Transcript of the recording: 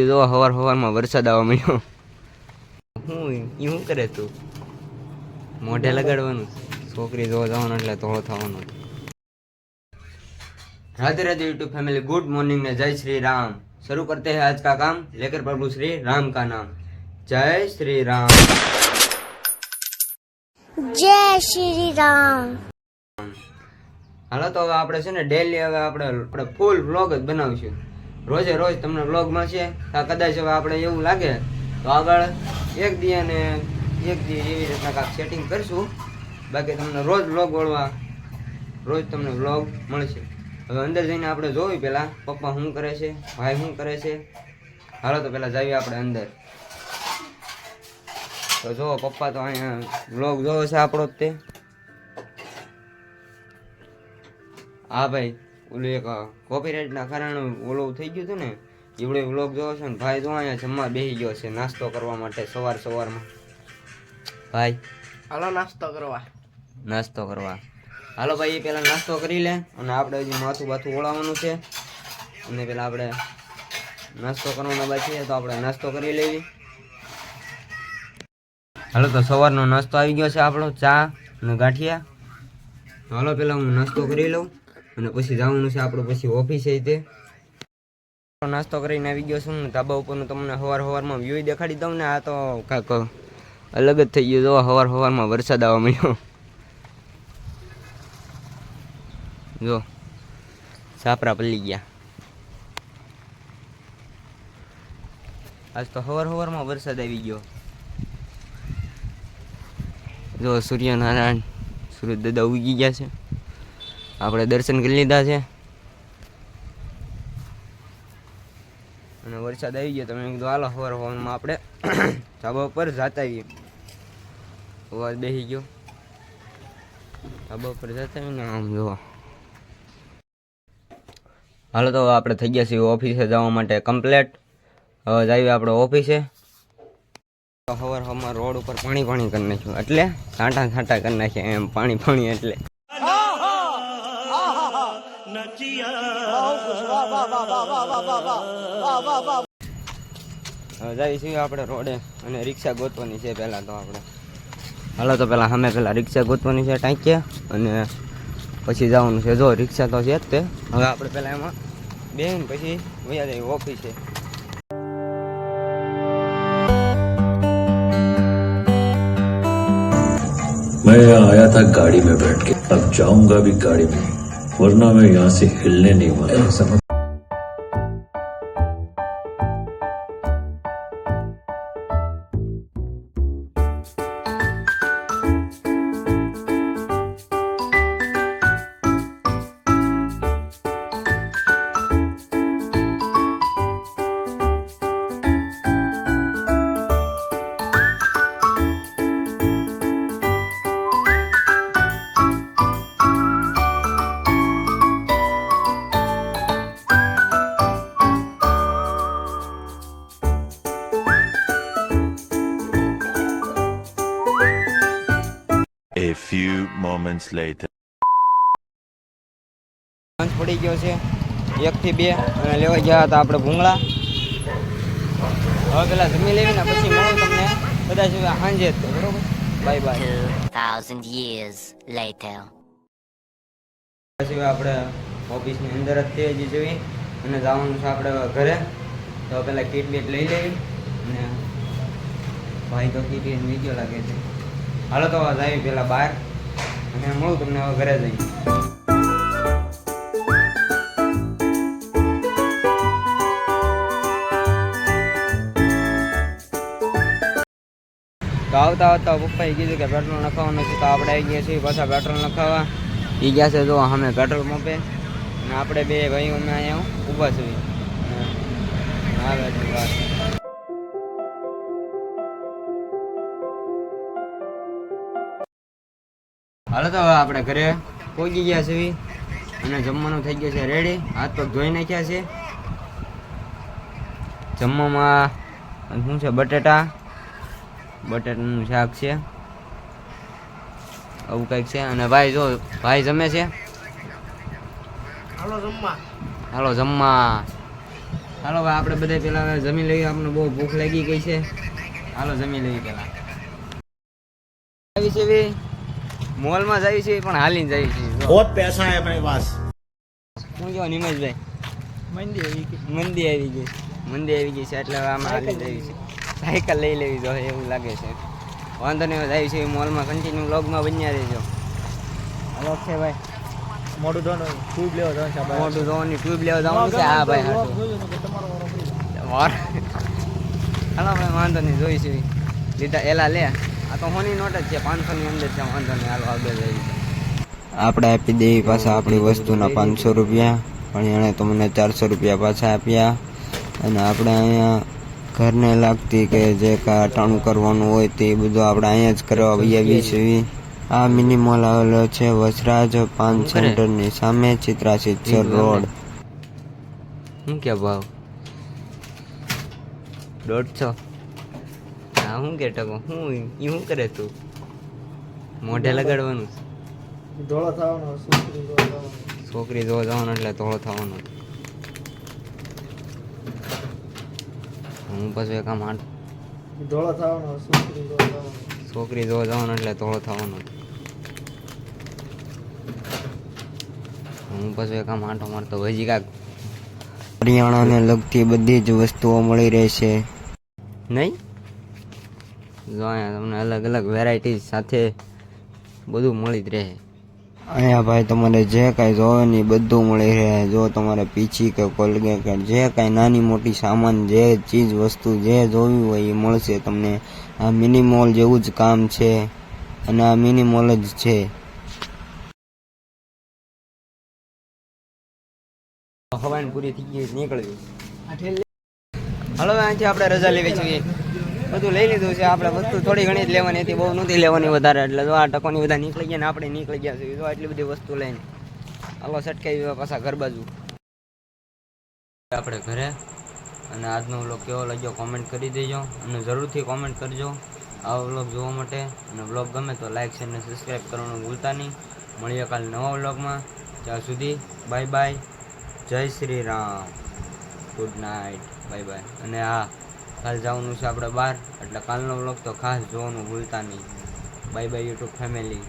જો હવાર હવારમાં વરસાદ આવવા મળ્યો હું એ શું કરે તું? મોઢે લગાડવાનું છોકરી જોવા જવાનું એટલે ધોળો થવાનું. Radhe Radhe YouTube family good morning ને જય શ્રી રામ. શરૂ કરતે હૈ આજ કા કામ? લેકર પ્રભુ શ્રી રામ કા નામ. જય શ્રી રામ. જય શ્રી રામ. હાલો તો હવે આપણે છે ને ડેલી હવે આપણે આપણે ફૂલ વ્લોગ જ બનાવીશું. રોજે રોજ તમને વ્લોગમાં મળશે આ કદાચ હવે આપણે એવું લાગે, તો આગળ એક દી અને એક દી એવી રીતના કાંક સેટિંગ કરીશું. બાકી તમને રોજ વ્લોગ વળવા, રોજ તમને વ્લોગ મળશે. હવે અંદર જઈને આપણે જોયું પહેલાં પપ્પા શું કરે છે, ભાઈ શું કરે છે. હાલો તો પહેલાં જઈએ આપણે અંદર. તો જો પપ્પા તો અહીંયા વ્લોગ જોવો છે આપણો જ તે. હા ભાઈ ઓલું એક કોપીરાઇટના કારણે ઓલું થઈ ગયું હતું ને એવડે વ્લોગ જોવો છે ને ભાઈ જો અહીંયા જમવા બેસી ગયો છે નાસ્તો કરવા માટે સવાર સવારમાં. ભાઈ. હાલો નાસ્તો કરવા. નાસ્તો કરવા. હાલો ભાઈ એ પહેલાં નાસ્તો કરી લે અને આપણે હજી માથું બાથું ઓળાવવાનું છે. અને પહેલાં આપણે નાસ્તો કરવાનો બાકી છે તો આપણે નાસ્તો કરી લેવી. હાલો તો સવારનો નાસ્તો આવી ગયો છે આપણો ચા અને ગાંઠિયા. હાલો પહેલાં હું નાસ્તો કરી લઉં. અને પછી જવાનું છે આપણું પછી ઓફિસે તે. નાસ્તો કરીને આવી ગયો છું ધાબા ઉપરનું તમને સવાર સવારમાં વ્યૂ દેખાડી દઉં ને, આ તો કાંઈક અલગ જ થઈ ગયું. જો સવાર સવારમાં વરસાદ આવવા મળ્યો જો સાપરા પલ્લી ગયા. આજ તો હવાર હવારમાં વરસાદ આવી ગયો. જો, સૂર્યનારાયણ સૂરજ દાદા ઉગી ગયા છે. આપણે દર્શન કરી લીધા છે. અને વરસાદ આવી ગયો, તમે કીધું, હાલો સવાર સવારમાં આપણે ધાબા ઉપર જાતા આવીએ. અવાજ બેસી ગયો. ધાબા ઉપર જતા આવીને આમ જોવા હાલો, તો આપણે થઈ ગયા છીએ ઓફિસે જવા માટે કમ્પ્લેટ. હવે જઈએ આપણે ઓફિસે. સવાર સવારમાં રોડ ઉપર પાણી પાણી કરી નાખ્યું. એટલે છાંટા છાંટા કરી નાખ્યા એમ પાણી પાણી એટલે. હવે જઈએ છીએ આપણે રોડે અને રિક્ષા ગોતવાની છે પહેલાં તો આપણે હાલો તો પહેલાં સામે પહેલાં રિક્ષા ગોતવાની છે ટાંકીએ અને પછી જવાનું છે જો રિક્ષા તો છે જ તે હવે આપણે પહેલાં એમાં બેન પછી વયા જઈએ ઓફિસે मैं यहाँ आया था गाड़ी में बैठ के अब जाऊंगा भी गाड़ी में वरना मैं यहाँ से हिलने नहीं वाला A few moments later. Lunch પડી ગયો છે. એકથી બે અને લેવા ગયા હતા આપણે ભૂંગળા. હવે પેલા જમી લેવી ને પછી મળું તમને. કદાચ સાંજે જ. બરોબર? Bye bye thousand years later પછી આપણે ઓફિસની અંદર જ તે હજી જોઈ અને જવાનું છે આપણે ઘરે. તો પેલા કીટ બીટ લઈ લેવી. અને ભાઈ તો કીટ લઈ ગયો લાગે છે. હાલો તો જઈએ પેલા બહાર અને મળું તમને હવે ઘરે જઈ તો આવતા આવતા પપ્પાએ કીધું કે પેટ્રોલ નખાવાનું છે તો આપણે આવી ગયા છીએ પાછા પેટ્રોલ નખાવા. એ ગયા છે જો અમે પેટ્રોલ પંપે અને આપણે બે ભાઈઓ અમે અહીંયા ઊભા છીએ. અને આવે હાલો તો હવે આપણે ઘરે પહોંચી ગયા છીએ અને જમવાનું થઈ ગયું છે રેડી હાથ પગ ધોઈ નાખ્યા છે. જમવામાં શું છે બટેટા? બટેટાનું શાક છે. આવું કંઈક છે. અને ભાઈ જો ભાઈ જમે છે? હાલો જમવા. હાલો જમવા. હાલો ભાઈ આપણે બધા પેલા જમી લઈએ. આપણને બહુ ભૂખ લાગી ગઈ છે. હાલો જમી લઈએ પેલા. આવી છે બી મોલમાં જઈએ છીએ પણ હાલીને જઈએ છીએ. બહુ પૈસા હે ભાઈ પાસ શું કહેવા નિમેશભાઈ મંદી આવી ગઈ. મંદી આવી ગઈ. મંદી આવી ગઈ છે એટલે આમાં હાલી જઈએ છે સાયકલ લઈ લેવી જોઈએ એવું લાગે છે. વાંધો નહીં જાય છે મોલમાં. કન્ટિન્યુ બ્લોગમાં બન્યા રહેજો. છે ભાઈ. મોટું ધોન ટ્યુબ લેવા જવાનું છે મોટું ધોન ટ્યુબ લેવા જવાનું છે? હા ભાઈ હા વાર. હાલો ભાઈ વાંધો નહીં જોઈશું. લીધા એલા લે. આ તો હોની નોટ જ છે પાંચસોની અંદર છે વાંધો નહીં હાલો આગળ જઈ આપણે આપી દેવી પાછા આપણી વસ્તુના પાંચસો રૂપિયા પણ એણે તો મને ચારસો રૂપિયા પાછા આપ્યા. અને આપણે અહીંયા ઘરને લાગતી કે જે કાંઈ અટાણું કરવાનું હોય તે બધું આપણે અહીંયા જ કરવા આવીએ છીએ. આ મિની મોલ આવેલો છે વસરાજ પાન સેન્ટરની સામે ચિત્રા સિત્સર રોડ. શું કે ભાવ? દોઢસો. હા શું કે ટકો હું એ શું કરે તું? મોઢે લગાડવાનું ધોળો થવાનો છોકરી ધોળો થવાનો. છોકરી જોવા જવાનું એટલે ધોળો થવાનો હું પછી કામ આટ ધોળો થવાનો છોકરી ધોળો થવાનો. છોકરી જોવા જવાનું એટલે ધોળો થવાનો હું પછી એક આમ આંટો મારતો હજી કાંક. હરિયાણાને લગતી બધી જ વસ્તુઓ મળી રહેશે. નહીં? જો અહીંયા તમને અલગ અલગ વેરાયટી સાથે બધું મળી જ રહે. અહીંયા ભાઈ તમારે જે કાંઈ જોવે ને બધું મળી રહે. જો તમારે પીછી કે કોલગેટ કે જે કાંઈ નાની મોટી સામાન જે ચીજ વસ્તુ જે જોવી હોય એ મળશે તમને. આ મિની મોલ જેવું જ કામ છે અને આ મિની મોલ જ છે. હવાન પૂરી થઈ ગઈ નીકળવી હલો અહીંથી આપણે રજા લેવી જોઈએ બધું લઈ લીધું છે. આપણે વસ્તુ થોડી ઘણી જ લેવાની હતી. બહુ નથી લેવાની વધારે. એટલે જો આ ટકોની બધા નીકળી ગયા ને આપણે નીકળી ગયા છે જો આટલી બધી વસ્તુ લઈને. હાલો સટકાઈ પાછા ઘર બાજુ. આપણે ઘરે. અને આજનો વ્લોગ કેવો લાગ્યો કોમેન્ટ કરી દેજો. અને જરૂરથી કોમેન્ટ કરજો. આવો વ્લોગ જોવા માટે. અને વ્લોગ ગમે તો લાઈક શેર અને સબસ્ક્રાઈબ કરવાનું ભૂલતા નહીં. મળીએ કાલ નવા વ્લોગમાં ત્યાં સુધી બાય બાય જય Shri Ram. Good night bye bye અને હા કાલ જવાનું છે આપણે બહાર, એટલે કાલનો વ્લોગ તો ખાસ જોવાનું ભૂલતા નહીં. Bye bye YouTube family